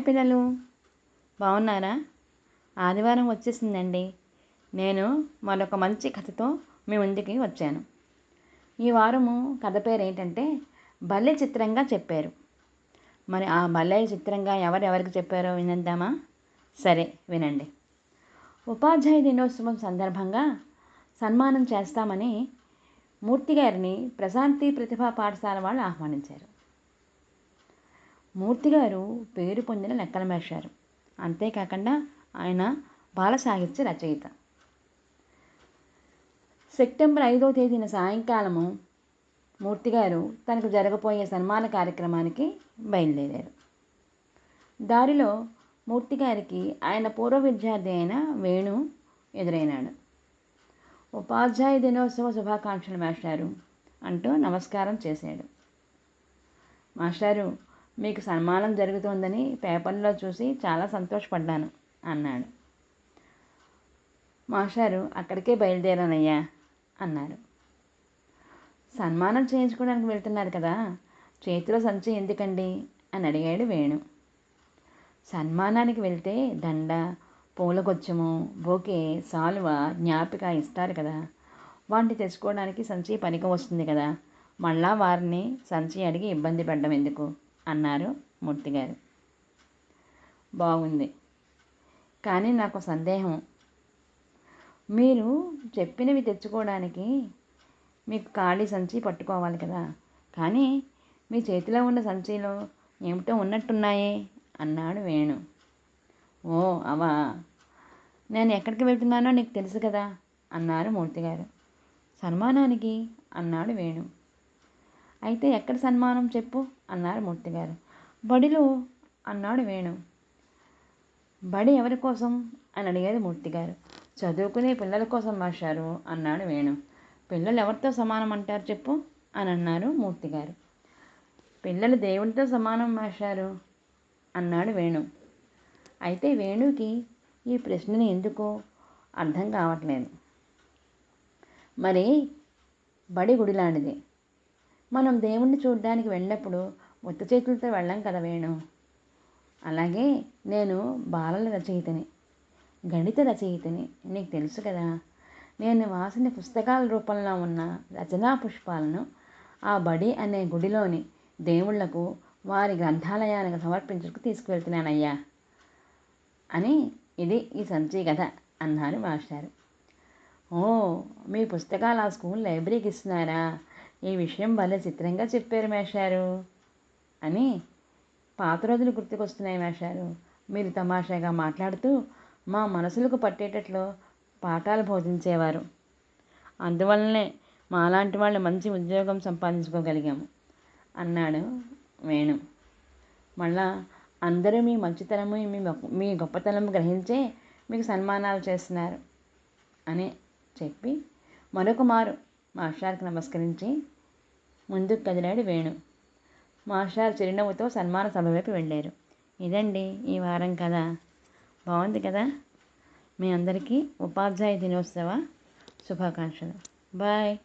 పిల్లలు. బాగున్నారా? ఆదివారం వచ్చేసిందండి. నేను మరొక మంచి కథతో మీ ముందుకి వచ్చాను. ఈ వారము కథ పేరు ఏంటంటే భలే చిత్రంగా చెప్పారు. మరి ఆ భలే చిత్రంగా ఎవరెవరికి చెప్పారో వినందామా సరే వినండి. ఉపాధ్యాయ దినోత్సవం సందర్భంగా సన్మానం చేస్తామని మూర్తి గారిని ప్రశాంతి ప్రతిభా పాఠశాల వాళ్ళు ఆహ్వానించారు. మూర్తి గారు పేరు పొందిన లెక్కల మేషారు. అంతేకాకుండా ఆయన బాల సాహిత్య రచయిత. సెప్టెంబర్ ఐదో తేదీన సాయంకాలము మూర్తి గారు తనకు జరగబోయే సన్మాన కార్యక్రమానికి బయలుదేరారు. దారిలో మూర్తి గారికి ఆయన పూర్వ విద్యార్థి అయిన వేణు ఎదురైనాడు. ఉపాధ్యాయ దినోత్సవ శుభాకాంక్షలు మాస్టారు అంటూ నమస్కారం చేశాడు. మాస్టారు మీకు సన్మానం జరుగుతోందని పేపర్లో చూసి చాలా సంతోషపడ్డాను అన్నాడు. మాస్టారు అక్కడికే బయలుదేరానయ్యా అన్నారు. సన్మానం చేయించుకోవడానికి వెళ్తున్నారు కదా చేతిలో సంచి ఎందుకండి? అని అడిగాడు వేణు. సన్మానానికి వెళ్తే దండ పూలగొచ్చము బోకే సాల్వ జ్ఞాపిక ఇస్తారు కదా. వాటిని తెచ్చుకోవడానికి సంచి పనికి వస్తుంది కదా. మళ్ళా వారిని సంచి అడిగి ఇబ్బంది పడ్డం ఎందుకు? అన్నారు మూర్తి గారు. బాగుంది. కానీ నాకు సందేహం. మీరు చెప్పినవి తెచ్చుకోవడానికి మీకు ఖాళీ సంచి పట్టుకోవాలి కదా. కానీ మీ చేతిలో ఉన్న సంచిలో ఏమిటో ఉన్నట్టున్నాయే అన్నాడు వేణు. ఓ అవా? నేను ఎక్కడికి వెళ్తున్నానో నీకు తెలుసు కదా అన్నారు మూర్తి గారు. సన్మానానికి అన్నాడు వేణు. అయితే ఎక్కడ సన్మానం చెప్పు? అన్నారు మూర్తి గారు బడిలో అన్నాడు వేణు. బడి ఎవరి కోసం? అని అడిగారు మూర్తి గారు చదువుకునే పిల్లల కోసం మాస్టారు అన్నాడు వేణు. పిల్లలు ఎవరితో సమానం అంటారు చెప్పు? అని అన్నారు మూర్తి గారు పిల్లలు దేవుడితో సమానం మాస్టారు అన్నాడు వేణు. అయితే వేణుకి ఈ ప్రశ్నని ఎందుకో అర్థం కావట్లేదు. మరి బడి గుడి లాంటిది మనం దేవుణ్ణి చూడడానికి వెళ్ళినప్పుడు ఉత్త చేతులతో వెళ్ళం కదా వేణు. అలాగే నేను బాలల రచయితని గణిత రచయితని నీకు తెలుసు కదా. నేను వాసిన పుస్తకాల రూపంలో ఉన్న రచనా పుష్పాలను ఆ బడి అనే గుడిలోని దేవుళ్ళకు వారి గ్రంథాలయానికి సమర్పించుకు తీసుకువెళ్తున్నానయ్యా అని ఇది ఈ సంచి కథ అన్నారు మాస్టారు. ఓ మీ పుస్తకాలు ఆ స్కూల్ లైబ్రరీకి ఇస్తున్నారా? ఈ విషయం భలే చిత్రంగా చెప్పారు మేషారు. అని పాత రోజులు గుర్తుకొస్తున్నాయి మేషారు. మీరు తమాషాగా మాట్లాడుతూ మా మనసులకు పట్టేటట్లు పాఠాలు బోధించేవారు. అందువల్లనే మాలాంటి వాళ్ళు మంచి ఉద్యోగం సంపాదించుకోగలిగాము అన్నాడు వేణు. మళ్ళా అందరూ మీ మంచితనము మీ మీ గొప్పతనము గ్రహించే మీకు సన్మానాలు చేస్తున్నారు అని చెప్పి మరొక మారు మాస్టార్కి నమస్కరించి ముందుకు కదిలాడు వేణు. మాస్టారు చిరునవ్వుతో సన్మాన సభ వైపు వెళ్ళారు. ఇదండి ఈ వారం కదా బాగుంది కదా? మీ అందరికీ ఉపాధ్యాయ దినోత్సవ శుభాకాంక్షలు. బాయ్.